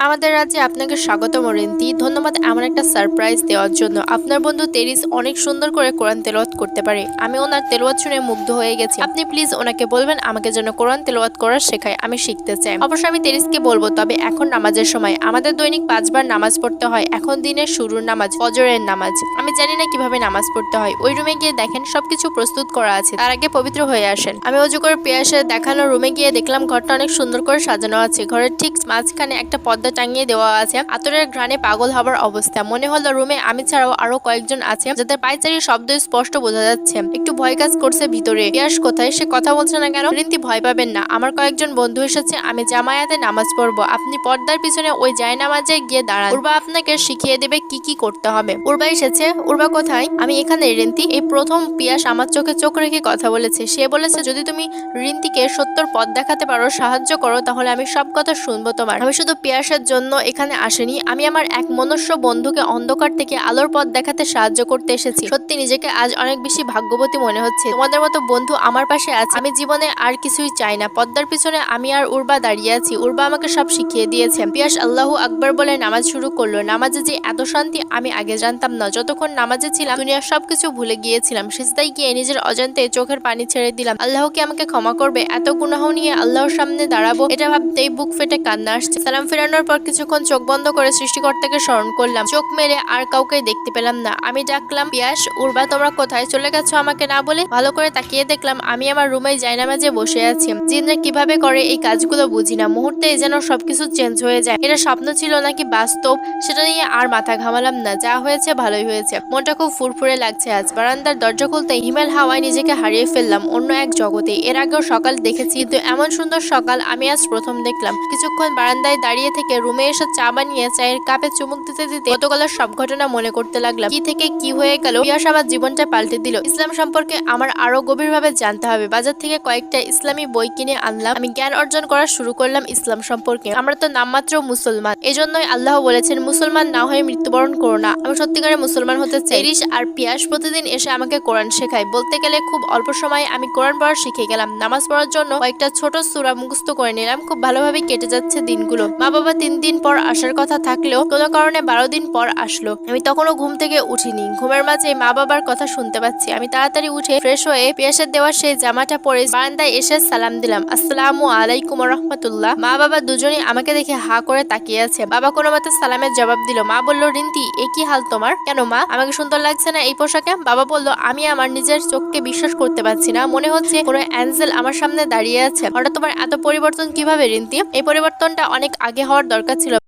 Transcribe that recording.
আমাদের রাজ্যে আপনাকে স্বাগতম, রিন্তি। ধন্যবাদ এমন একটা সারপ্রাইজ দেওয়ার জন্য। আপনার বন্ধু তেরিস অনেক সুন্দর করে কোরআন তেলাওয়াত করতে পারে। আমি ওনার তেলাওয়াত শুনে মুগ্ধ হয়ে গেছি। আপনি প্লিজ ওনাকে বলবেন, আমাকে যেন কোরআন তেলাওয়াত করার শেখায়। আমি শিখতে চাই। অবশ্যই আমি তেরিসকে বলব, তবে এখন নামাজের সময়। আমাদের দৈনিক পাঁচবার নামাজ পড়তে হয়। এখন দিনের শুরুর নামাজ, ফজরের নামাজ। আমি জানি না কীভাবে নামাজ পড়তে হয়। ওই রুমে গিয়ে দেখেন, সবকিছু প্রস্তুত করা আছে। তার আগে পবিত্র হয়ে আসেন। আমি অজু করে পেয়াসে দেখানো রুমে গিয়ে দেখলাম ঘরটা অনেক সুন্দর করে সাজানো আছে। ঘরের ঠিক মাঝখানে একটা পর্দা টাঙিয়ে দেওয়া আছে। আতরের ঘ্রাণে পাগল হবার অবস্থা। মনে হলো রুমে আমি ছাড়াও আরও কয়েকজন আছে, যাদের পাইচারি শব্দ স্পষ্ট বোঝা যাচ্ছে। একটু ভয় কাজ করছে ভিতরে। পিয়াস কোথায়? সে কথা বলছে না কেন? রিন্তি ভয় পাবেন না। আমার কয়েকজন বন্ধু এসেছে, আমি জামায়াতে নামাজ পড়ব। আপনি পর্দার পিছনে ওই জায় নামাজে গিয়ে দাঁড়ান। উর্বা আপনাকে শিখিয়ে দেবে কি কি করতে হবে। উর্বা এসেছে। উর্বা কোথায়? আমি এখানে রিন্তি। এই প্রথম পিয়াস আমার চোখে চোখ রেখে কথা বলেছে। সে বলেছে, যদি তুমি রিন্তিকে সত্যর পথ দেখাতে পারো, সাহায্য করো, তাহলে আমি সব কথা শুনব তোমার। আমি শুধু পিয়াসের জন্য এখানে আসেনি। আমি আমার এক মনুষ্য বন্ধুকে অন্ধকার থেকে আলোর পথ দেখাতে সাহায্য করতে এসেছি। সত্যি নিজেকে আজ অনেক বেশি ভাগ্যবতী মনে হচ্ছে। তোমাদের মতো বন্ধু আমার পাশে আছে। আমি জীবনে আর কিছুই চাই না। পদ্মার পিছনে আমি আর উর্বা দাঁড়িয়ে আছি। উর্বা আমাকে সব শিখিয়ে দিয়েছে। পিয়াস আল্লাহু আকবর বলে নামাজ শুরু করল। নামাজে যে এত শান্তি আমি আগে জানতাম না। যতক্ষণ নামাজে ছিলাম, দুনিয়ার সবকিছু ভুলে গিয়েছিলাম। সিজদায় গিয়ে নিজের অজান্তে চোখের পানি ছেড়ে দিলাম। আল্লাহ কি আমাকে ক্ষমা করবে? এত গুনাহ নিয়ে আল্লাহর সামনে দাঁড়াবো? এটা ভাবতেই বুক ফেটে কান্না আসছে। সালাম ফেরানোর পর কিছুক্ষণ চোখ বন্ধ করে সৃষ্টিকর্তাকে স্মরণ করলাম। চোখ মেরে আর কাউকে দেখতে পেলাম না। আমি ডাকলাম, পিয়াস, উর্বা, তোমরা কোথায়? চলে গেছো আমাকে না বলে? ভালো করে তাকিয়ে দেখলাম, আমি আমার রুমে জায়নামাজে বসে আছি। জিনরা কীভাবে করে এই কাজগুলো বুঝি না। মুহূর্তে যেন সবকিছু চেঞ্জ হয়ে যায়। এটা স্বপ্ন ছিল নাকি বাস্তব? সেটা নিয়ে আর মাথা ঘামালাম না। যা হয়েছে ভালোই হয়েছে। মনটা খুব ফুরফুরে লাগছে আজ। বারান্দার দরজা খুলতে হিমেল হাওয়ায় নিজেকে হারিয়ে ফেললাম অন্য এক জগতে। এর আগেও সকাল দেখেছি, কিন্তু এমন সুন্দর সকাল আমি আজ প্রথম দেখলাম। কিছুক্ষণ বারান্দায় দাঁড়িয়ে থেকে রুমে এসে চা বানিয়ে চায়ের কাপে চুমুক দিতে দিতে গতকালের সব ঘটনা মনে করতে লাগলাম। কি থেকে কি হয়ে গেল? পিয়াস আমার জীবনটা পাল্টে দিল। ইসলাম সম্পর্কে আমার আরও গভীরভাবে জানতে হবে। বাজার থেকে কয়েকটা ইসলামী বই কিনে আনলাম। আমি জ্ঞান অর্জন করা শুরু করলাম ইসলাম সম্পর্কে। আমরা তো নামমাত্র মুসলমান। এজন্যই আল্লাহ বলেছেন, মুসলমান না হয়ে মৃত্যুবরণ করো না। আমি সত্যিকারের মুসলমান হতে চাই। রিস আর পিয়াস প্রতিদিন এসে আমাকে কোরআন শেখায়। বলতে গেলে খুব অল্প সময়ে আমি কোরআন পড়া শিখে গেলাম। নামাজ পড়ার জন্য কয়েকটা ছোট সূরা মুখস্থ করে নিলাম। খুব ভালোভাবে কেটে যাচ্ছে দিনগুলো। মা বাবা তিন দিন পর আসার কথা থাকলেও কোনো কারণে বারো দিন পর আসলো। আমি তখনও ঘুম থেকে উঠিনি। ঘুমের মাঝে মা বাবার কথা শুনতে পাচ্ছি। আমি তাড়াতাড়ি উঠে ফ্রেশ হয়ে পিয়াসের দেওয়া সেই জামাটা পরে বারান্দায় এসে সালাম দিলাম। আসসালামু আলাইকুম রহমতুল্লাহ। মা বাবা দুজনেই আমাকে দেখে হা করে তাকিয়ে আছে। বাবা কোনো মতে সালামের জবাব দিল। মা বলল, রিন্তি, এ কি হাল তোমার? কেন মা? আমাকে সুন্দর লাগছে না এই পোশাকে? বাবা বলল, আমি আমার নিজের চোখকে বিশ্বাস করতে পারছি না। মনে হচ্ছে কোনো অ্যাঞ্জেল আমার সামনে দাঁড়িয়ে আছে। হঠাৎ তোমার এত পরিবর্তন কীভাবে, রিন্তি? এই পরিবর্তনটা অনেক আগে হওয়ার দরকার ছিল।